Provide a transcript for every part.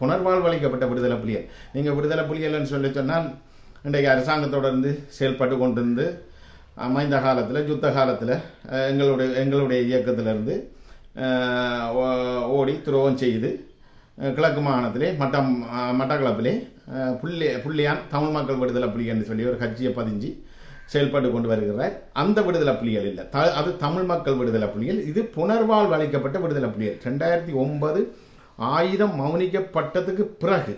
புனர்வாழ்வளிக்கப்பட்ட விடுதலை புலிகள். நீங்கள் விடுதலை புலிகள்னு சொல்லி சொன்னால் இன்றைக்கு அரசாங்கத்தோடருந்து செயல்பட்டு கொண்டிருந்து அமைந்த காலத்தில் யுத்த காலத்தில் எங்களுடைய எங்களுடைய இயக்கத்திலிருந்து ஓ- ஓடி துரோகம் செய்து கிழக்கு மாகாணத்திலே மட்டம் மட்டக்களப்பிலே புள்ளி புள்ளியான் தமிழ் மக்கள் விடுதலை புலிகள்னு சொல்லி ஒரு கட்சியை பதிஞ்சு செயல்பட்டு கொண்டு வருகிறார். அந்த விடுதலை புலிகள் இல்லை. த அது தமிழ் மக்கள் விடுதலை புலிகள். இது புனர்வாழ்வு அளிக்கப்பட்ட விடுதலை புலிகள். ரெண்டாயிரத்தி ஒன்பது ஆயிரம் மௌனிக்கப்பட்டதுக்கு பிறகு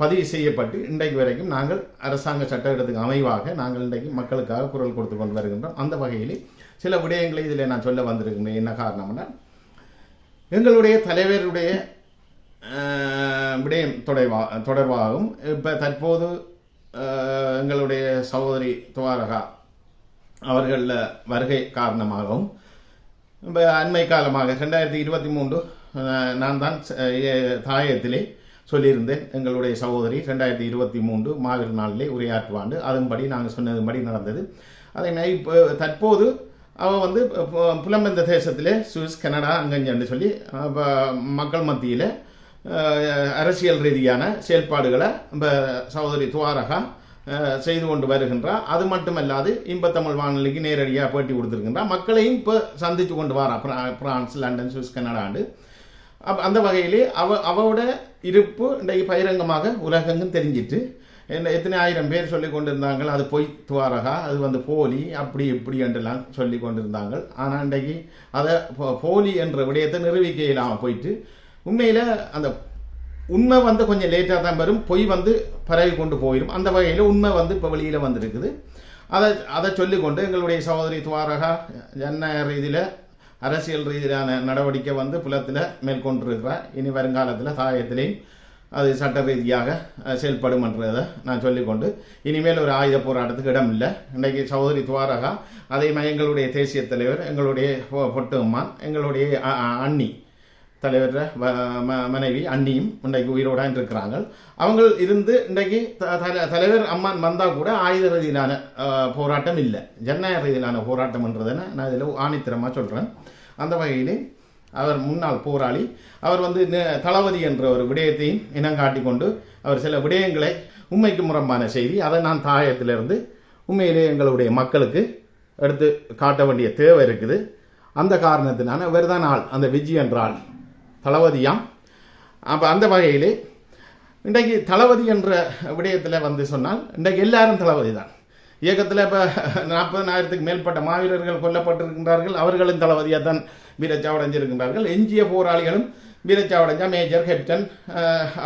பதிவு செய்யப்பட்டு இன்றைக்கு வரைக்கும் நாங்கள் அரசாங்க சட்டத்திட்டத்துக்கு அமைவாக நாங்கள் இன்றைக்கு மக்களுக்காக குரல் கொடுத்து கொண்டு வருகின்றோம். அந்த வகையில் சில விடயங்களை இதில் நான் சொல்ல வந்திருக்கின்றேன். என்ன காரணம்னா எங்களுடைய தலைவருடைய விடயம் தொடர்பா தொடர்பாகவும் இப்போ தற்போது எங்களுடைய சகோதரி துவாரகா அவர்களில் வருகை காரணமாகவும் இப்போ அண்மை காலமாக ரெண்டாயிரத்தி இருபத்தி மூன்று நான் தான் தாயத்திலே சொல்லியிருந்தேன். எங்களுடைய சகோதரி ரெண்டாயிரத்தி இருபத்தி மூன்று மாவீர் நாளிலே உரையாற்றுவாண்டு. அதன்படி நாங்கள் சொன்னதுபடி நடந்தது. அதை நான் இப்போ தற்போது அவள் வந்து புலம்பெந்த தேசத்திலே சுவிஸ் கனடா அங்கஞ்சன்னு சொல்லி மக்கள் மத்தியில் அரசியல் ரீதியான செயல்பாடுகளை நம்ம சகோதரி துவாரகா செய்து கொண்டு வருகின்றார் அது மட்டுமல்லாது இன்பத்தமிழ் வானொலிக்கு நேரடியாக பேட்டி கொடுத்துருக்கின்றா. மக்களையும் இப்போ சந்தித்து கொண்டு வரா. பிரான்ஸ் லண்டன் சுவிஸ் கனடாண்டு அப் அந்த வகையிலே அவ அவரோட இருப்பு இன்றைக்கு பகிரங்கமாக உலகெங்கும் தெரிஞ்சிட்டு என்ன எத்தனை ஆயிரம் பேர் சொல்லி கொண்டிருந்தாங்க அது பொய் துவாரகா அது வந்து போலி அப்படி இப்படி என்றெல்லாம் சொல்லி கொண்டிருந்தாங்க ஆனால் இன்றைக்கு அதை போலி என்ற விடயத்தை நிரூபிக்க இல்லாமல் போயிட்டு உண்மையில் அந்த உண்மை வந்து கொஞ்சம் லேட்டாக தான் வரும் பொய் வந்து பரவி கொண்டு போயிடும் அந்த வகையில் உண்மை வந்து இப்போ வெளியில் வந்திருக்குது. அதை அதை சொல்லிக்கொண்டு எங்களுடைய சகோதரி துவாரகா ஜன்ன ரீதியில் அரசியல் ரீதியிலான நடவடிக்கை வந்து புலத்தில் மேற்கொண்டிருக்கிறார் இனி வருங்காலத்தில் சாயத்திலையும் அது சட்ட ரீதியாக செயல்படும் என்றதை நான் சொல்லிக்கொண்டு இனிமேல் ஒரு ஆயுத போராட்டத்துக்கு இடம் இல்லை இன்றைக்கு சௌதரி துவாரகா அதே மாதிரி எங்களுடைய தேசிய தலைவர் எங்களுடைய பொட்டு அம்மான் எங்களுடைய அண்ணி தலைவர் வ- ம- மனைவி அண்ணியும் இன்றைக்கு உயிரோட இருக்கிறாங்க அவங்க இருந்து இன்றைக்கு த- தலைவர் அம்மான் வந்தால் கூட ஆயுத ரீதியிலான போராட்டம் இல்லை. ஜனநாயக ரீதியிலான போராட்டம்ன்றதை நான் இதில் ஆணித்தரமாக சொல்கிறேன் அந்த வகையிலே அவர் முன்னாள் போராளி அவர் வந்து தளபதி என்ற ஒரு விடயத்தையும் இனங்காட்டி கொண்டு அவர் சில விடயங்களை உண்மைக்கு முரம்பான செய்தி அதை நான் தாயத்திலிருந்து உண்மையிலே எங்களுடைய மக்களுக்கு எடுத்து காட்ட வேண்டிய தேவை இருக்குது. அந்த காரணத்தினால இவர்தான் ஆள் அந்த விஜய் என்ற ஆள் தளபதியாம். அப்போ அந்த வகையிலே இன்றைக்கு தளபதி என்ற விடயத்தில் வந்து சொன்னால் இன்றைக்கு எல்லாரும் தளபதி தான் இயக்கத்தில் இப்போ நாற்பதனாயிரத்துக்கு மேற்பட்ட மாவீரர்கள் கொல்லப்பட்டிருக்கின்றார்கள். அவர்களும் தளபதியாக தான் வீரச்சாவடைஞ்சிருக்கின்றார்கள். எஞ்சிய போராளிகளும் வீரச்சாவடைஞ்சா மேஜர் கேப்டன்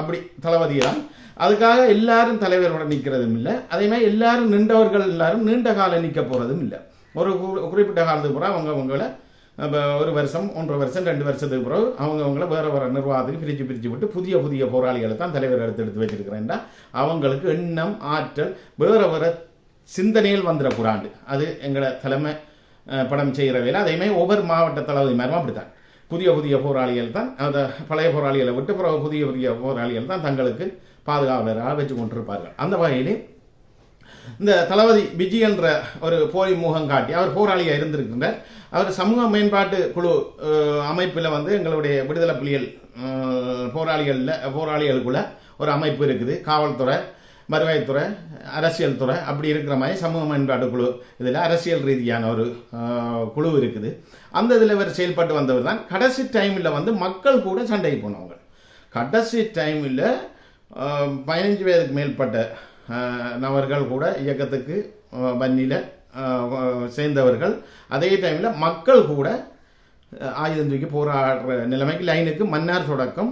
அப்படி தளபதி தான் அதுக்காக எல்லாரும் தலைவரோட நிற்கிறதும் இல்லை. அதே மாதிரி எல்லாரும் நின்றவர்கள் எல்லாரும் நீண்ட காலம் நிற்க போகிறதும் இல்லை. ஒரு குறிப்பிட்ட காலத்துக்கு பிறகு அவங்க அவங்கள இப்போ ஒரு வருஷம் ஒன்றரை வருஷம் ரெண்டு வருஷத்துக்கு பிறகு அவங்க அவங்கள வேறு வேற நிர்வாகத்துக்கு பிரித்து பிரித்து விட்டு புதிய புதிய போராளிகளை தான் தலைவர் எடுத்து எடுத்து வச்சிருக்கிறேன்டா. அவங்களுக்கு எண்ணம் ஆற்றல் வேறு வேறு சிந்தனையில் வந்துடக்கூடாது அது எங்களை தலைமை படம் செய்கிற வேலை. அதே ஒவ்வொரு மாவட்ட தளபதி மாதிரும் அப்படித்தான். புதிய புதிய போராளிகள் தான் அந்த பழைய போராளிகளை விட்டு பிறகு புதிய புதிய போராளிகள் தான் தங்களுக்கு பாதுகாவலராக வச்சு கொண்டிருப்பார்கள். அந்த வகையிலே இந்த தளபதி பிஜி என்ற ஒரு போலி முகம் காட்டி அவர் போராளியாக இருந்திருக்கின்றார் அவர் சமூக மேம்பாட்டு குழு அமைப்பில் வந்து எங்களுடைய விடுதலை புலிகள் போராளிகளில் போராளிகளுக்குள்ள ஒரு அமைப்பு இருக்குது. காவல்துறை வருவாய்த்துறை அரசியல் துறை அப்படி இருக்கிற மாதிரி சமூக மேம்பாட்டு குழு. இதில் அரசியல் ரீதியான ஒரு குழு இருக்குது. அந்த இதில் இவர் செயல்பட்டு வந்தவர் தான். கடைசி டைமில் வந்து மக்கள் கூட சண்டைக்கு போனவங்க. கடைசி டைமில் பதினஞ்சு பேருக்கு மேற்பட்ட நபர்கள் கூட இயக்கத்துக்கு வன்னியில் சேர்ந்தவர்கள். அதே டைமில் மக்கள் கூட ஆயுதம் தூக்கி போராடுற நிலைமைக்கு லைனுக்கு மன்னார் தொடக்கம்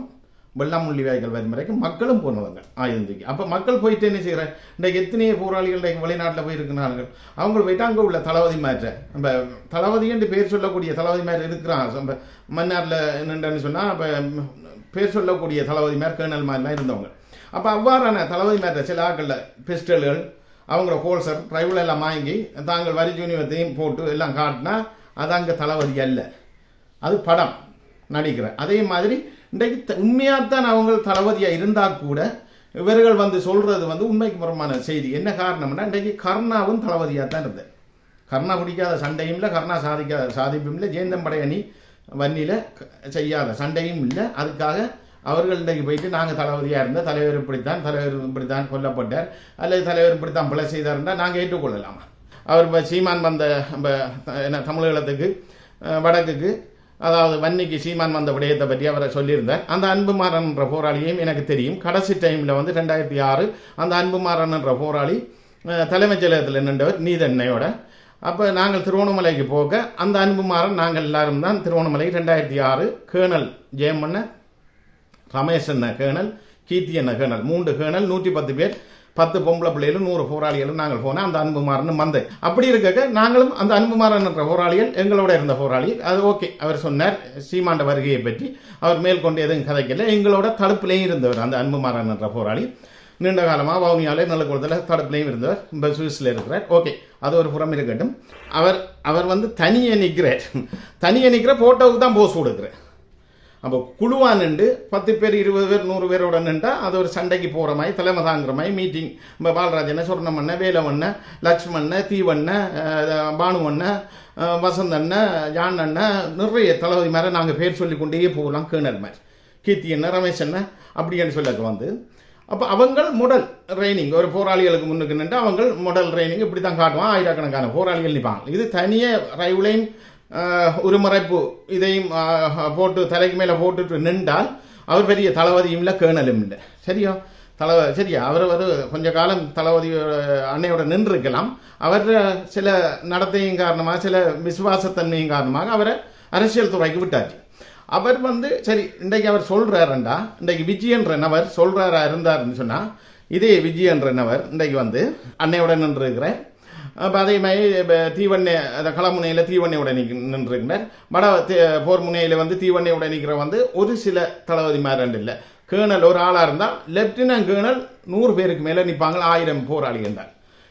வெள்ளாமுள்ளி வாய்கள் வரும் வரைக்கும் மக்களும் போனவங்க ஆயுதம் தூக்கி. அப்போ மக்கள் போயிட்டு என்ன செய்கிறேன் இன்றைக்கு எத்தனையோ போராளிகள் வெளிநாட்டில் போயிருக்கிறார்கள் அவங்க போயிட்டு அங்கே உள்ள தளபதி மாற்ற நம்ம தளபதி என்று பேர் சொல்லக்கூடிய தளபதி மாதிரி இருக்கிறான் நம்ம மன்னாரில் என்னென்னு சொன்னால் இப்போ பேர் சொல்லக்கூடிய தளபதி மாதிரி கேர்னல் மாதிரிலாம் இருந்தவங்க. அப்போ அவ்வாறான தளபதி மேற்ற சில ஆட்களில் பிஸ்டல்கள் அவங்களோட ஹோல்சர் ட்ரைவில் எல்லாம் வாங்கி தாங்கள் வரி ஜூனியத்தையும் போட்டு எல்லாம் காட்டினா அது அங்கே தளபதி அல்ல. அது படம் நடிக்கிறேன் அதே மாதிரி இன்றைக்கு உண்மையாகத்தான் அவங்க தளபதியாக இருந்தால் கூட இவர்கள் வந்து சொல்கிறது வந்து உண்மைக்கு புறமான செய்தி. என்ன காரணம்னா இன்றைக்கு கர்ணாவும் தளபதியாக தான் இருந்தேன் கர்ணா பிடிக்காத சண்டையும் இல்லை கர்ணா சாதிக்காத சாதிப்பும் இல்லை ஜெயந்தம்படை அணி வன்னியில் செய்யாத சண்டையும் இல்லை. அதுக்காக அவர்கள் இன்றைக்கு போயிட்டு நாங்கள் தளபதியாக இருந்தால் தலைவர் இப்படித்தான் தலைவர் இப்படித்தான் கொல்லப்பட்டார். அல்லது தலைவர் இப்படித்தான் பிழை செய்தார்ன்றா நாங்கள் ஏற்றுக்கொள்ளலாமா? அவர் இப்போ சீமான் வந்த என்ன தமிழகத்துக்கு வடக்குக்கு அதாவது வன்னிக்கு சீமான் வந்த விடயத்தை பற்றி அவரை சொல்லியிருந்தார். அந்த அன்புமாறன் என்ற போராளியையும் எனக்கு தெரியும். கடைசி டைமில் வந்து ரெண்டாயிரத்தி ஆறு அந்த அன்புமாறன் என்ற போராளி தலைமைச் செயலகத்தில் நின்றவர் நீதன்னையோட. அப்போ நாங்கள் திருவோணமலைக்கு போக அந்த அன்புமாறன் நாங்கள் எல்லாரும் தான் திருவண்ணாமலை ரெண்டாயிரத்தி ஆறு கேர்னல் ஜெயமன்ன ரமேஷ் என்ன கேர்னல் கீர்த்தி என்ன கேர்னல் மூன்று கேர்னல் நூற்றி பத்து பேர். பத்து பொம்பளை பிள்ளைகளும் நூறு போராளிகளும் நாங்கள் போனோம் அந்த அன்புமாறன் மந்தை அப்படி இருக்க நாங்களும் அந்த அன்புமாறன் என்ற போராளிகள் எங்களோட இருந்த போராளி. அது ஓகே. அவர் சொன்னார் சீமாண்ட வருகையை பற்றி. அவர் மேற்கொண்டு எதுவும் கதைக்கல. எங்களோட தடுப்புலேயும் இருந்தவர் அந்த அன்புமாறன் என்ற போராளி. நீண்ட காலமாக வவுனியாலே நல்லகுளத்தில் தடுப்புலையும் இருந்தவர். இப்போ சுவிஸில் இருக்கிறார். ஓகே. அது ஒரு புறம் இருக்கட்டும். அவர் அவர் வந்து தனியே நிற்கிறார் தனியே நிற்கிற ஃபோட்டோவுக்கு தான் போஸ் கொடுக்குறார். அப்போ குழுவாக நின்று பத்து பேர் இருபது பேர் நூறு பேரோட நின்றா அது ஒரு சண்டைக்கு போகிற மாதிரி தலைமை தாங்குற மாதிரி மீட்டிங் இப்போ பாலராஜன சொர்ணமண்ண வேலவண்ண லக்ஷ்மண்ண தீவண்ண பானுவண்ண வசந்தண்ண ஜான் அண்ணன் நிறைய தளபதி மாதிரி நாங்கள் பேர் சொல்லி கொண்டே போகலாம் கேணர் மாதிரி. கீர்த்தி என்ன ரமேஷ் என்ன அப்படின்னு சொல்லக்கு வந்து. அப்போ அவங்கள் முடல் ட்ரைனிங் ஒரு போராளிகளுக்கு முன்னுக்கு நின்று அவங்க முடல் ட்ரைனிங் இப்படி தான் காட்டுவான். ஆயிரக்கணக்கான போராளிகள் நிற்பாங்க. இது தனியே ரைவுலையும் உருமறைப்பு இதையும் போட்டு தலைக்கு மேலே போட்டுட்டு நின்றால் அவர் பெரிய தளபதியும் இல்லை கேணலும் இல்லை. சரியா? தல சரியா? அவர் ஒரு கொஞ்ச காலம் தளபதி அன்னையோட நின்றுருக்கலாம். அவர் சில நடத்தையும் காரணமாக சில விசுவாசத்தன்மையும் காரணமாக அவரை அரசியல் துறைக்கு விட்டாச்சு. அவர் வந்து சரி இன்றைக்கு அவர் சொல்கிறாருண்டா இன்றைக்கு விஜயன்ற நபர் சொல்றாரா இருந்தாருன்னு சொன்னால் இதே விஜயன்ற நபர் இன்றைக்கு வந்து அன்னையோட நின்றுருக்கிறேன் அப்போ அதே மாதிரி இப்போ தீவண்ணை அந்த களமுனையில் தீவண்ணையோட நிற்க நின்றுருக்கிறார் வட போர் முனையில் வந்து தீவண்ணையோட நிற்கிற வந்து ஒரு சில தளபதி மாதிரி இல்லை. கேர்னல் ஒரு ஆளாக இருந்தால் லெப்டினன்ட் கேர்னல் நூறு பேருக்கு மேலே நிற்பாங்க ஆயிரம் போராளிகள் தான்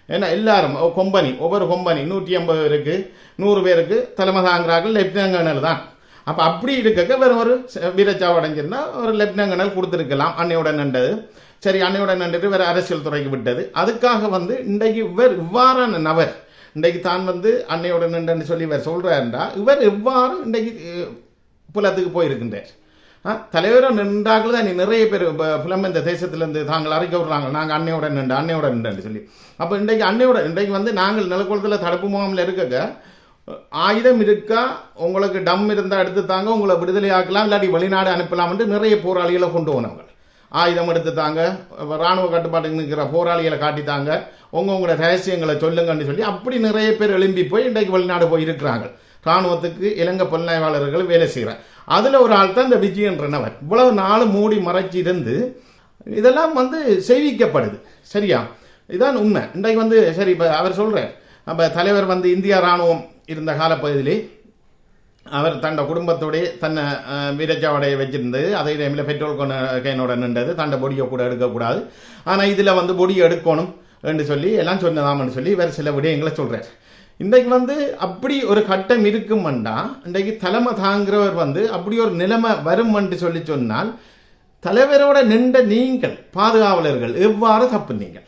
ஏன்னா எல்லாரும் கொம்பனி ஒவ்வொரு கொம்பனி நூற்றி ஐம்பது பேருக்கு நூறு பேருக்கு தலைமை தாங்குறார்கள் லெப்டினன்ட் கேர்னல் தான். அப்போ அப்படி இருக்க வேறு ஒரு ச- வீரச்சாவு ஒரு லெப்டினன்ட் கேர்னல் கொடுத்துருக்கலாம் அன்னையோட நின்றது. சரி அன்னையோட நின்றுட்டு வேறு அரசியல் துறைக்கு விட்டது. அதுக்காக வந்து இன்றைக்கு இவர் இவ்வாறான நபர். இன்றைக்கு தான் வந்து அன்னையோட நின்றுன்னு சொல்லி இவர் சொல்றாருண்டா இவர் எவ்வாறு இன்றைக்கு புலத்துக்கு போயிருக்கின்றார். ஆ, தலைவராக நின்றார்கள் தான் நிறைய பேர் இப்போ புலம் இந்த தேசத்திலேருந்து தாங்கள் அறிக்கை விடுறாங்க நாங்கள் அன்னையோட நின்று அன்னையோட நின்று சொல்லி. அப்போ இன்றைக்கு அன்னையோட இன்றைக்கு வந்து நாங்கள் நிலக்குளத்தில் தடுப்பு முகாமில் இருக்க ஆயுதம் இருக்கா உங்களுக்கு டம் இருந்தால் எடுத்து தாங்க உங்களை விடுதலை ஆக்கலாம் இல்லாட்டி வெளிநாடு அனுப்பலாம் என்று நிறைய போராளிகளை கொண்டு போனவங்க ஆயுதம் எடுத்து தாங்க ராணுவ கட்டுப்பாட்டுக்கு நிற்கிற போராளிகளை காட்டித்தாங்க. உங்கவுங்களோட ரகசியங்களை சொல்லுங்கன்னு சொல்லி அப்படி நிறைய பேர் எழும்பி போய் இன்றைக்கு வெளிநாடு போய் இருக்கிறாங்க. ராணுவத்துக்கு இலங்கை புலனாய்வாளர்கள் வேலை செய்கிறார் அதில் ஒரு ஆள் தான் இந்த விஜயன்றனவர் இவ்வளவு நாள் மூடி மறைச்சி இருந்து இதெல்லாம் வந்து செய்விக்கப்படுது. சரியா? இதான் உண்மை. இன்றைக்கு வந்து சரி இப்போ அவர் சொல்கிறார் நம்ம தலைவர் வந்து இந்திய ராணுவம் இருந்த காலப்பகுதியிலே அவர் தண்ட குடும்பத்தோடய தன்னை அஹ், வச்சிருந்து அதே டைமில் பெட்ரோல் கொண்டு நின்றது. தண்டை பொடியை கூட எடுக்கக்கூடாது. ஆனால் இதில் வந்து பொடியை எடுக்கணும் என்று சொல்லி எல்லாம் சொன்னதாமன்னு சொல்லி வேறு சில விடயங்களை சொல்கிறார் இன்றைக்கு வந்து அப்படி ஒரு கட்டம் இருக்குமெண்டா இன்றைக்கு தலைமை தாங்குறவர் வந்து அப்படி ஒரு நிலைமை வரும் என்று சொல்லி சொன்னால் தலைவரோட நின்ற நீங்கள் பாதுகாவலர்கள் எவ்வாறு தப்பு நீங்கள்?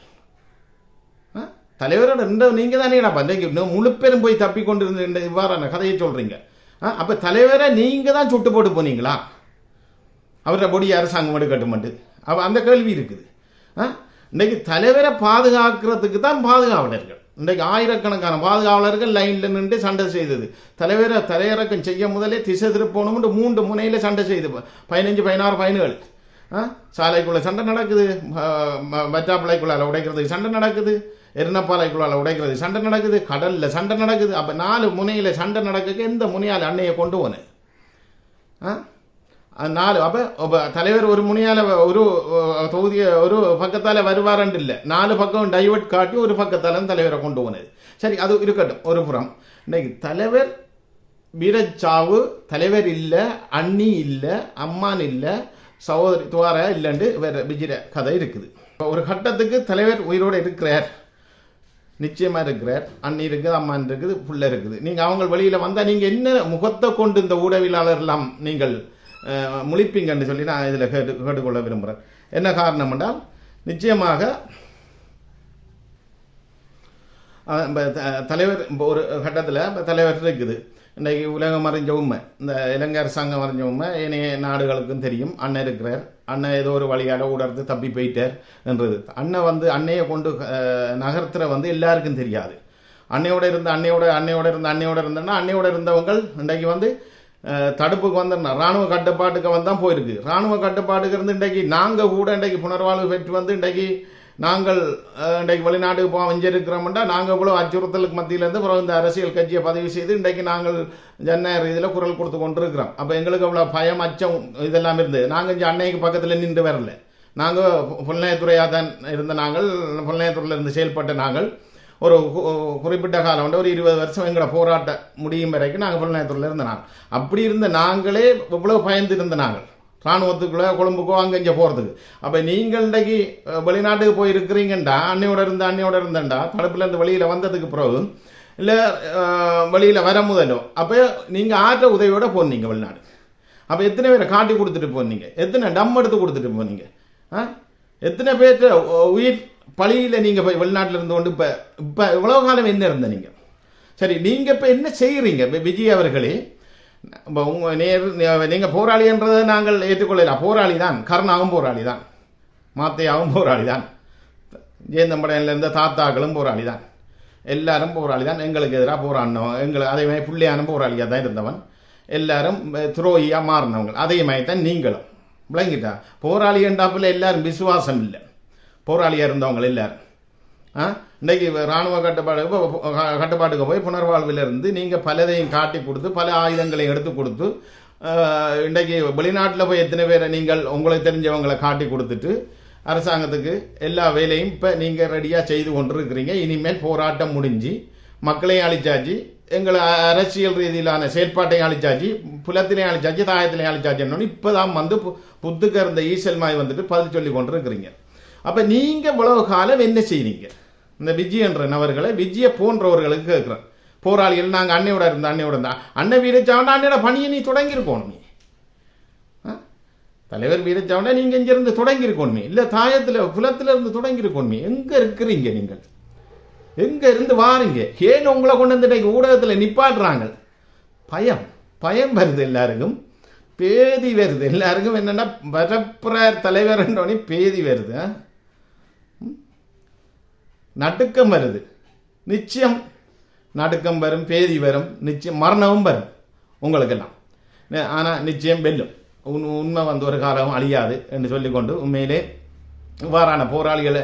ஆ? தலைவரோட நின்ற நீங்கள் தானேடா இன்றைக்கு முழு பேரும் போய் தப்பி கொண்டு இருந்த இவ்வாறான கதையை சொல்கிறீங்க அப்ப தலைவரை நீங்க தான் சுட்டு போட்டு போனீங்களா? அவரோட பொடி அரசாங்கம் எடுக்கட்டுமெண்டு அப்போ அந்த கேள்வி இருக்குது. ஆ? இன்னைக்கு தலைவரை பாதுகாக்கிறதுக்கு தான் பாதுகாவலர்கள். இன்றைக்கு ஆயிரக்கணக்கான பாதுகாவலர்கள் லைனில் நின்று சண்டை செய்தது. தலைவரை தலையிறக்கம் செய்ய முதலே திசை திருப்பணும்னு மூன்று முனையில் சண்டை செய்து. பதினஞ்சு பதினாறு பதினேழு. ஆ? சண்டை நடக்குது. வற்றாப்பிள்ளைக்குள்ளால உடைக்கிறதுக்கு சண்டை நடக்குது. எருணப்பாலைக்குள்ளால உடைக்கிறது. சண்டை நடக்குது கடலில் சண்டை நடக்குது. அப்போ நாலு முனையில் சண்டை நடக்க எந்த முனையால் அன்னையை கொண்டு போனேன் ஆ? நாலு. அப்போ அப்ப தலைவர் ஒரு முனையால் ஒரு தொகுதியை ஒரு பக்கத்தால் வருவாரண்டு இல்லை. நாலு பக்கம் டைவர்ட் காட்டி ஒரு பக்கத்தால் தலைவரை கொண்டு போனது. சரி அது இருக்கட்டும். ஒரு புறம். இன்னைக்கு தலைவர் வீரச்சாவு தலைவர் இல்லை அண்ணி இல்லை அம்மான் இல்லை சகோதரி துவார இல்லைன்ட்டு வேற விஜய கதை இருக்குது. இப்போ ஒரு கட்டத்துக்கு தலைவர் உயிரோடு இருக்கிறார். நிச்சயமாக இருக்கிறார். அண்ணி இருக்குது அம்மான் இருக்குது புள்ள இருக்குது. நீங்கள் அவங்க வழியில் வந்தால் நீங்கள் என்ன முகத்தை கொண்டு இந்த ஊடகவியலாளர்லாம் நீங்கள் முழிப்பீங்கன்னு சொல்லி நான் இதில் கேட்டு கேட்டுக்கொள்ள விரும்புகிறேன் என்ன காரணம் என்றால் நிச்சயமாக த- தலைவர் இப்போ ஒரு கட்டத்தில் இப்போ தலைவர் இருக்குது. இன்றைக்கு உலகம் அறிஞ்ச உண்மை. இந்த இலங்கை அரசாங்கம் அறிஞ்ச உண்மை. ஏனைய நாடுகளுக்கும் தெரியும். அண்ணன் இருக்கிறார். அண்ணன் ஏதோ ஒரு வழியால் உடர்ந்து தப்பி போயிட்டார் என்றது. அண்ணன் வந்து அன்னையை கொண்டு நகர்த்துற வந்து எல்லாருக்கும் தெரியாது. அன்னையோட இருந்த அன்னையோட அன்னையோட இருந்த அன்னையோட இருந்தேன்னா அன்னையோட இருந்தவங்க இன்றைக்கு வந்து தடுப்புக்கு வந்துடணும் ராணுவ கட்டுப்பாட்டுக்கு வந்து தான் போயிருக்கு. ராணுவ கட்டுப்பாட்டுக்கு இருந்து இன்றைக்கு நாங்கள் கூட இன்றைக்கு புனர்வாழ்வு பெற்று வந்து இன்றைக்கு நாங்கள் இன்றைக்கு வெளிநாட்டுக்கு போக வஞ்சிருக்கிறோம்டா நாங்கள் இவ்வளோ அச்சுறுத்தலுக்கு மத்தியிலேருந்து பிறகு இந்த அரசியல் கட்சியை பதிவு செய்து இன்றைக்கு நாங்கள் ஜனநாயக இதில் குரல் கொடுத்து கொண்டிருக்கிறோம். அப்போ எங்களுக்கு அவ்வளோ பயம் அச்சம் இதெல்லாம் இருந்தது. நாங்கள் இங்கே அன்னைக்கு பக்கத்தில் நின்று வரல. நாங்கள் புலனாய்த்துறையாக தான் இருந்த நாங்கள் புலனாய்த்துறையில் இருந்து செயல்பட்ட நாங்கள் ஒரு கு- குறிப்பிட்ட காலம் வந்து ஒரு இருபது வருஷம் எங்களோட போராட்ட முடியும் வரைக்கும் நாங்கள் புலனாய்த்துறையில் இருந்த நாங்கள். அப்படி இருந்த நாங்களே இவ்வளோ பயந்து இருந்த நாங்கள். இராணுவத்துக்குள்ளே கொழும்புக்கோ அங்கே இங்கே போகிறதுக்கு அப்போ நீங்கள் இன்றைக்கு வெளிநாட்டுக்கு போயிருக்கிறீங்கண்டா அன்னையோட இருந்து அன்னையோட இருந்தேன்டா தடுப்புலேருந்து வெளியில் வந்ததுக்கு பிறகு இல்லை வெளியில் வர முதலோ அப்போ நீங்கள் ஆற்ற உதவியோட போனீங்க வெளிநாடு. அப்போ எத்தனை பேரை காட்டி கொடுத்துட்டு போனீங்க? எத்தனை டம் எடுத்து கொடுத்துட்டு போனீங்க? ஆ? எத்தனை பேர்த்த உயிர் பழியில் நீங்கள் போய் வெளிநாட்டில் இருந்து கொண்டு இப்போ இப்போ இவ்வளோ காலம் என்ன இருந்த நீங்கள் சரி நீங்கள் இப்போ என்ன செய்கிறீங்க இப்போ விஜய் அவர்களே இப்போ உங்கள் நேர் நீங்கள் போராளின்றதை நாங்கள் ஏற்றுக்கொள்ளலாம் போராளி தான் கருணாவும் போராளி தான் மாத்தையாவும் போராளி தான் ஜெயந்தம்படையில் இருந்த தாத்தாக்களும் போராளி தான் எல்லாரும் போராளி தான் எங்களுக்கு எதிராக போராடினவன். எங்களை அதே மாதிரி புள்ளியானும் போராளியாக தான் இருந்தவன். எல்லாரும் துரோகியாக மாறினவங்க. அதே மாதிரி தான் நீங்களும். விளங்கிட்டா? போராளி என்றாப்பில் எல்லாரும் விசுவாசம் இல்லை. போராளியாக இருந்தவங்க எல்லாரும். ஆ? இன்றைக்கி இராணுவ கட்டுப்பாடு க- கட்டுப்பாட்டுக்கு போய் புனர்வாழ்விலிருந்து நீங்கள் பலதையும் காட்டி கொடுத்து பல ஆயுதங்களையும் எடுத்து கொடுத்து இன்றைக்கு வெளிநாட்டில் போய் எத்தனை பேரை நீங்கள் உங்களுக்கு தெரிஞ்சவங்களை காட்டி கொடுத்துட்டு அரசாங்கத்துக்கு எல்லா வேலையும் இப்போ நீங்கள் ரெடியாக செய்து கொண்டிருக்கிறீங்க. இனிமேல் போராட்டம் முடிஞ்சு மக்களையும் அழிச்சாச்சு எங்களை அரசியல் ரீதியிலான செயல்பாட்டையும் அழிச்சாச்சு புலத்திலையும் அழிச்சாச்சு தாயத்திலையும் அழிச்சாச்சுன்னு இப்போ தான் வந்து பு- புத்துக்க இருந்த ஈசல் மாய் வந்துட்டு பதில் சொல்லி கொண்டு இருக்கிறீங்க அப்போ நீங்கள் இவ்வளவு காலம் என்ன செய்கிறீங்க இந்த விஜய் என்ற நபர்களை விஜயை போன்றவர்களுக்கு கேட்குறேன். போராளிகள் நாங்கள் அன்னையோட இருந்தோம் அன்னையோட இருந்தா அன்னை வீரச்சாவண்டா அன்னையோட பணியை நீ தொடங்கியிருக்கணும். நீ ஆ? தலைவர் வீரச்சாவண்டா நீங்கள் இங்கிருந்து தொடங்கியிருக்கணுமே. இல்லை தாயத்தில் குலத்தில் இருந்து தொடங்கியிருக்கணுமே. எங்கே இருக்கிறீங்க நீங்கள்? எங்கே இருந்து வாருங்க? ஏன் உங்களை கொண்டு வந்து ஊடகத்தில் நிப்பாட்டுறாங்க? பயம். பயம் வருது எல்லாருக்கும். பேதி வருது. எல்லாருக்கும் என்னன்னா வரப்புறார் தலைவர்ன்றோடனே பேதி வருது. ஆ? நடுக்கம் வருது. நிச்சயம் நடுக்கம் வரும் பேதி வரும் நிச்சயம் மரணமும் வரும் உங்களுக்கெல்லாம். ஆனால் நிச்சயம் வெல்லும். உண் உண்மை வந்து ஒரு காலம் அழியாது என்று சொல்லிக்கொண்டு உண்மையிலே இவ்வாறான போராளிகளை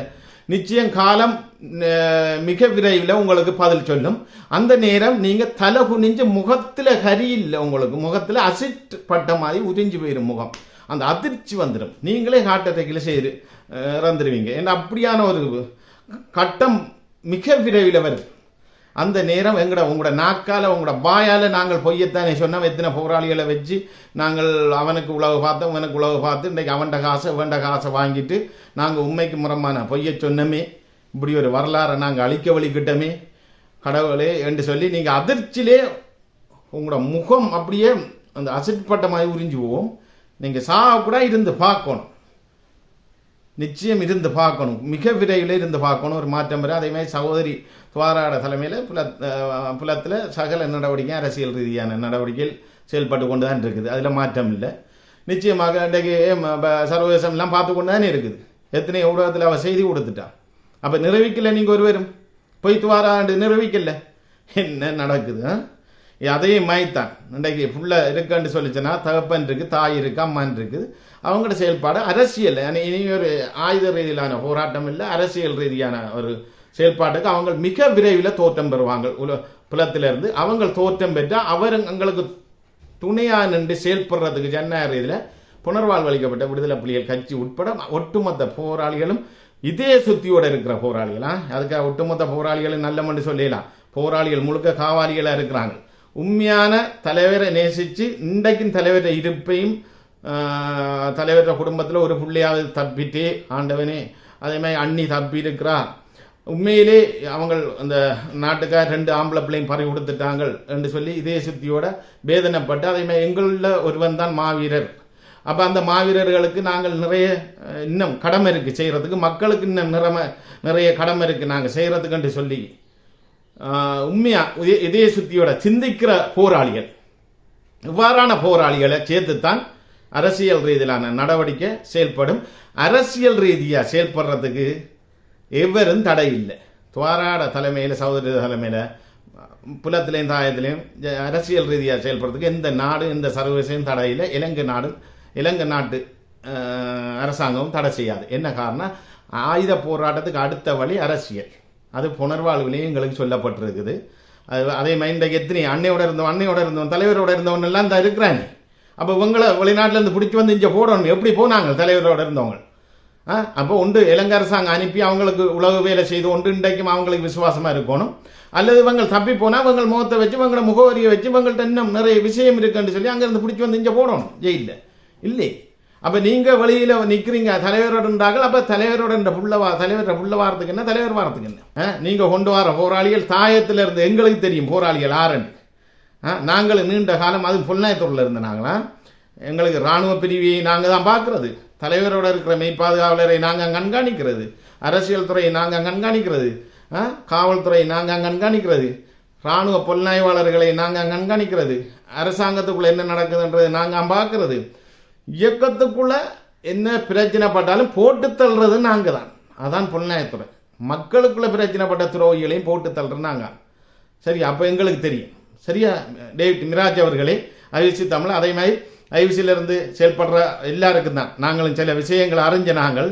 நிச்சயம் காலம் மிக விரைவில் உங்களுக்கு பதில் சொல்லும். அந்த நேரம் நீங்கள் தலை குனிஞ்சு முகத்தில் கரி இல்லை உங்களுக்கு. முகத்தில் அசிட் பட்ட மாதிரி உதிஞ்சு போயிடும் முகம். அந்த அதிர்ச்சி வந்துடும் நீங்களே ஹார்ட் அட்டாக்கில் செய்து இறந்துருவீங்க. ஏன்னா அப்படியான ஒரு கட்டம் மிக விரைவில் வருது அந்த நேரம் எங்கட உங்களோட நாக்கால் உங்களோட வாயால் நாங்கள் பொய்யத்தானே சொன்னோம். எத்தனை போராளிகளை வச்சு நாங்கள் அவனுக்கு உழவு பார்த்தோம் இவனுக்கு உழவு பார்த்து இன்றைக்கு அவன்ட காசை வேண்ட காசை வாங்கிட்டு நாங்கள் உண்மைக்கு முறமான பொய்ய சொன்னமே. இப்படி ஒரு வரலாறை நாங்கள் அழிக்க வழிக்கிட்டோமே கடவுளே என்று சொல்லி நீங்கள் அதிர்ச்சியிலே உங்களோட முகம் அப்படியே அந்த அசட்பட்ட மாதிரி உறிஞ்சு போவோம் நீங்கள் சா கூட இருந்து பார்க்கணும். நிச்சயம் இருந்து பார்க்கணும். மிக விரைவில் இருந்து பார்க்கணும். ஒரு மாற்றம் வரும் அதே மாதிரி சகோதரி துவாராட தலைமையில் புல புலத்தில் சகல நடவடிக்கை அரசியல் ரீதியான நடவடிக்கைகள் செயல்பட்டு கொண்டு தான் இருக்குது. அதில் மாற்றம் இல்லை. நிச்சயமாக இன்றைக்கு ம- ப- சர்வதேசம்லாம் பார்த்து கொண்டு தானே இருக்குது. எத்தனை ஊடகத்தில் அவள் செய்தி கொடுத்துட்டா? அப்போ நிரூபிக்கல நீங்கள் ஒருவரும்? போய் துவாராண்டு நிரவிக்கல என்ன நடக்குது ஆ? மாய்த்தான். இன்றைக்கு ஃபுல்லாக இருக்குன்னு சொல்லிச்சுன்னா தகப்பன் இருக்குது தாய் இருக்குது அம்மான் இருக்குது அவங்களோட செயல்பாடு அரசியல். இனி ஒரு ஆயுத ரீதியிலான போராட்டம் இல்லை அரசியல் ரீதியான ஒரு செயல்பாட்டுக்கு அவங்க மிக விரைவில் தோற்றம் பெறுவாங்க. உல புலத்திலிருந்து அவங்க தோற்றம் பெற்றால் அவர் எங்களுக்கு துணையாக நின்று செயல்படுறதுக்கு ஜனநாயக ரீதியில் புனர்வாழ்வு அளிக்கப்பட்ட விடுதலை புலிகள் கட்சி உட்பட ஒட்டுமொத்த போராளிகளும் இதே சுத்தியோட இருக்கிற போராளிகளா? அதுக்காக ஒட்டுமொத்த போராளிகளும் நல்ல நல்லமன்று சொல்லலாம் போராளிகள் முழுக்க காவாலிகளாக இருக்கிறாங்க. உண்மையான தலைவரை நேசித்து இன்றைக்கும் தலைவரை இருப்பையும் தலைவர குடும்பத்தில் ஒரு பிள்ளையாவது தப்பிட்டு ஆண்டவனே அதே மாதிரி அண்ணி தப்பி இருக்கிறா உண்மையிலே அவங்க அந்த நாட்டுக்கார் ரெண்டு ஆம்பளை பிள்ளையும் பறி கொடுத்துட்டாங்க என்று சொல்லி இதே சுத்தியோட வேதனைப்பட்டு அதே மாதிரி எங்களில் ஒருவன் தான் மாவீரர். அப்போ அந்த மாவீரர்களுக்கு நாங்கள் நிறைய இன்னும் கடமை இருக்குது செய்கிறதுக்கு மக்களுக்கு இன்னும் நிறம நிறைய கடமை இருக்குது நாங்கள் செய்கிறதுக்குன்ட்டு சொல்லி உண்மையாக இதய- இதய சுத்தியோட சிந்திக்கிற போராளிகள். இவ்வாறான போராளிகளை சேர்த்துத்தான் அரசியல் ரீதியிலான நடவடிக்கை செயல்படும். அரசியல் ரீதியாக செயல்படுறதுக்கு எவரும் தடை இல்லை. துவாராட தலைமையில் சகோதரி தலைமையில் புலத்திலையும் தாயத்திலையும் அரசியல் ரீதியாக செயல்படுறதுக்கு எந்த நாடு எந்த சர்வதேசம் தடை இல்லை. இலங்கை நாடு இலங்கை நாட்டு அரசாங்கமும் தடை செய்யாது. என்ன காரணம் ஆயுத போராட்டத்துக்கு அடுத்த வழி அரசியல். அது புனர்வாழ்விலையும் எங்களுக்கு சொல்லப்பட்டிருக்குது. அது அதே மாதிரி இந்த எத்தனை அன்னையோட இருந்தவன் அன்னையோட இருந்தவன் தலைவரோட இருந்தவன் எல்லாம் தான் இருக்கிறாங்க. அப்போ இவங்களை வெளிநாட்டிலேருந்து பிடிச்சி வந்து இங்கே போடணும். எப்படி போனாங்க தலைவரோட இருந்தவங்க? ஆ அப்போ ஒன்று இலங்கை அரசாங்கம் அனுப்பி அவங்களுக்கு உலக வேலை செய்து ஒன்று இன்றைக்கும் அவங்களுக்கு விசுவாசமாக இருக்கணும். அல்லது இவங்க தப்பி போனால் இவங்க முகத்தை வச்சு இவங்கள முகவரியை வச்சு இவங்கள்ட்ட இன்னும் நிறைய விஷயம் இருக்குன்னு சொல்லி அங்கேருந்து பிடிச்சி வந்து இங்கே போடணும். ஜெயிலில். இல்லை. அப்போ நீங்கள் வழியில் நிற்கிறீங்க தலைவரோட இருந்தார்கள். அப்போ தலைவரோட இந்த புள்ளவா தலைவர புள்ள வாரத்துக்கு என்ன? தலைவர் வாரத்துக்கு என்ன? நீங்கள் கொண்டு வர போராளிகள் தாயத்திலிருந்து எங்களுக்கு தெரியும். போராளிகள் ஆரண்டு நாங்கள் நீண்ட காலம் அது புல்நாயத்தூரில் இருந்த நாங்களா? எங்களுக்கு இராணுவ பிரிவியை நாங்கள் தான் பார்க்குறது. தலைவரோட இருக்கிற மெய்ப்பாதுகாவலரை நாங்கள் கண்காணிக்கிறது. அரசியல் துறையை நாங்கள் கண்காணிக்கிறது. ஆ, காவல்துறை நாங்கள் கண்காணிக்கிறது. இராணுவ புலனாய்வாளர்களை நாங்கள் கண்காணிக்கிறது. அரசாங்கத்துக்குள்ளே என்ன நடக்குதுன்றது நாங்கள் பார்க்கறது. இயக்கத்துக்குள்ளே என்ன பிரச்சனைப்பட்டாலும் போட்டு தள்ளுறது நாங்கள் தான். அதான் புலனாயத்துறை மக்களுக்குள்ள பிரச்சனைப்பட்ட துறவிகளையும் போட்டு தள்ளுறது நாங்கள் சரி அப்போ எங்களுக்கு தெரியும். சரியா? டேவிட் மிராஜ் அவர்களே ஐவிசி தமிழ் அதே மாதிரி ஐவிசியிலிருந்து செயல்படுற எல்லாருக்கும் தான். நாங்களும் சில விஷயங்களை அறிஞ்ச நாங்கள்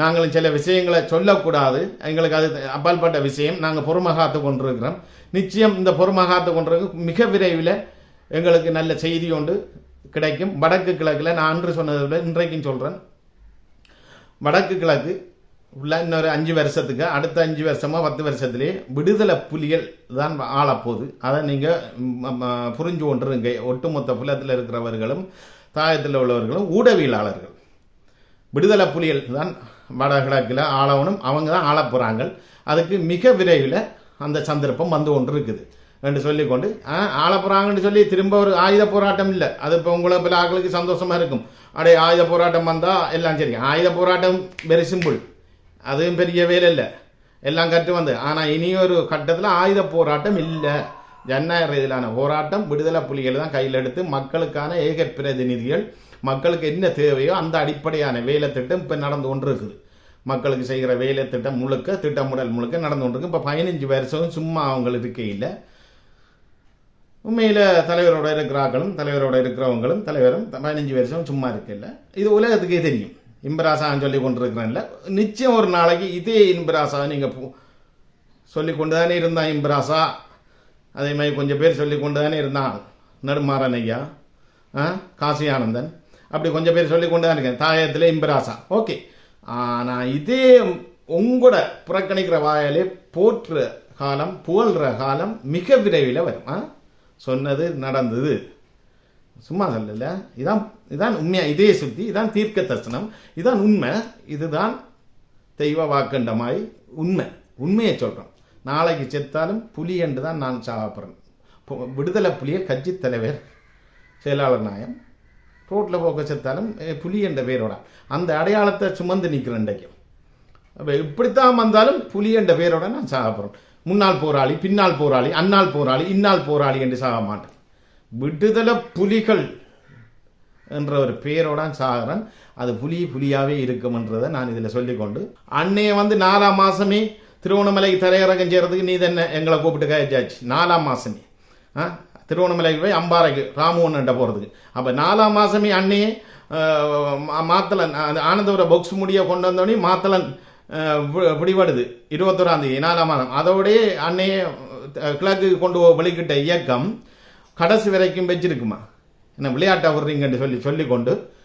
நாங்களும் சில விஷயங்களை சொல்லக்கூடாது. எங்களுக்கு அது அப்பால்பட்ட விஷயம். நாங்கள் பொறுமகாத்து கொண்டிருக்கிறோம். நிச்சயம் இந்த பொறுமகாத்து கொண்டிருக்க மிக விரைவில் எங்களுக்கு நல்ல செய்தி ஒன்று கிடைக்கும். வடக்கு கிழக்கில் நான் அன்று சொன்னதை விட இன்றைக்கும் சொல்கிறேன் வடக்கு கிழக்கு உள்ள இன்னொரு அஞ்சு வருஷத்துக்கு அடுத்த அஞ்சு வருஷமோ பத்து வருஷத்துலேயே விடுதலை புலிகள் தான் ஆளப்போகுது. அதை நீங்கள் புரிஞ்சு கொண்டிருங்க. ஒட்டுமொத்த புலத்தில் இருக்கிறவர்களும் தாயத்தில் உள்ளவர்களும் ஊடகவியலாளர்கள். விடுதலை புலிகள் தான் வடகிழக்கில் ஆளவனும் அவங்க தான் ஆளப் போகிறாங்க அதுக்கு மிக விரைவில் அந்த சந்தர்ப்பம் வந்து கொண்டு இருக்குது என்று சொல்லிக்கொண்டு ஆள போகிறாங்கன்னு சொல்லி திரும்ப ஒரு ஆயுத போராட்டம் இல்லை. அது இப்போ உங்களை பல சந்தோஷமாக இருக்கும். அடே ஆயுத போராட்டம் வந்தால் எல்லாம் சரி. ஆயுத போராட்டம் வெரி சிம்பிள் அதுவும் பெரிய வேலை இல்லை எல்லாம் கற்று வந்து. ஆனால் இனி ஒரு கட்டத்தில் ஆயுத போராட்டம் இல்லை. ஜனநாயக ரீதியிலான போராட்டம் விடுதலை புலிகளை தான் கையில் எடுத்து மக்களுக்கான ஏக பிரதிநிதிகள் மக்களுக்கு என்ன தேவையோ அந்த அடிப்படையான வேலை திட்டம் இப்போ நடந்து கொண்டு இருக்குது மக்களுக்கு செய்கிற வேலை திட்டம் முழுக்க திட்டமிடல் முழுக்க நடந்து கொண்டு இருக்கு இப்போ பதினஞ்சு வருஷம் சும்மா அவங்களுக்கு இருக்கே இல்லை. உண்மையில் தலைவரோட இருக்கிறார்களும் தலைவரோட இருக்கிறவங்களும் தலைவரும் பதினஞ்சு வருஷம் சும்மா இருக்கில்ல இது உலகத்துக்கே தெரியும். இம்பராசான்னு சொல்லி கொண்டிருக்கிறேன்ல. நிச்சயம் ஒரு நாளைக்கு இதே இம்பராசா நீங்கள் சொல்லி கொண்டு தானே இருந்தான் இம்பராசா அதே மாதிரி கொஞ்சம் பேர் சொல்லி கொண்டு தானே இருந்தான் நடுமாறன் ஐயா. ஆ? காசி ஆனந்தன். அப்படி கொஞ்சம் பேர் சொல்லி கொண்டு தான் இருக்கேன். தாயத்தில் இம்பராசா ஓகே. ஆனால் இதே உங்களோட புறக்கணிக்கிற வாயிலே போற்ற காலம் புகழ்கிற காலம் மிக விரைவில் வரும். ஆ? சொன்னது நடந்தது. சும்மா சொல்லல. இதான் இதான் உண்மையா? இதே சுத்தி இதான் தீர்க்க தர்சனம் இதான் உண்மை. இதுதான் தெய்வ வாக்கண்டமாய் உண்மை. உண்மையை சொல்கிறோம் நாளைக்கு செத்தாலும் புலி என்று தான் நான் சாப்பிட்றேன் விடுதலை புலியை கட்சி தலைவர் செயலாளர் நாயம். ரோட்டில் போக்க செத்தாலும் புலி என்ற பேரோட அந்த அடையாளத்தை சுமந்து நிற்கிறேன் இன்றைக்கும் அப்போ இப்படித்தான் வந்தாலும் புலி என்ற பேரோட நான் சாப்பிட்றேன் முன்னாள் போராளி பின்னால் போராளி அன்னாள் போராளி இந்நாள் போராளி என்று சாக மாட்டேன். விடுதலை புலிகள் என்ற ஒரு பேரோட சாகிறேன் அது புலி புலியாகவே இருக்கும்ன்றதை நான் இதில் சொல்லிக்கொண்டு அன்னைய வந்து நாலாம் மாதமே திருவண்ணாமலைக்கு தரையிறக்கம் செய்கிறதுக்கு நீ தானே எங்களை கூப்பிட்டு கழிச்சாச்சு நாலாம் மாதமே ஆ? திருவண்ணாமலைக்கு போய் அம்பாறைக்கு ராமோன்ட்ட போகிறதுக்கு அப்போ நாலாம் மாதமே அன்னையே மாத்தலன் அந்த ஆனந்தபுர பொக்ஸ் முடிய கொண்டு வந்தோடனே மாத்தலன் பிடிபடுது இருபத்தோராந்தேதி நாலாம் மாதம். அதோடய அன்னையே கிழக்கு கொண்டு போ- வெளிக்கிட்ட இயக்கம் கடைசி வரைக்கும் வச்சிருக்குமா? என்ன விளையாட்டை விடுறீங்கன்னு சொல்லி சொல்லிக்கொண்டு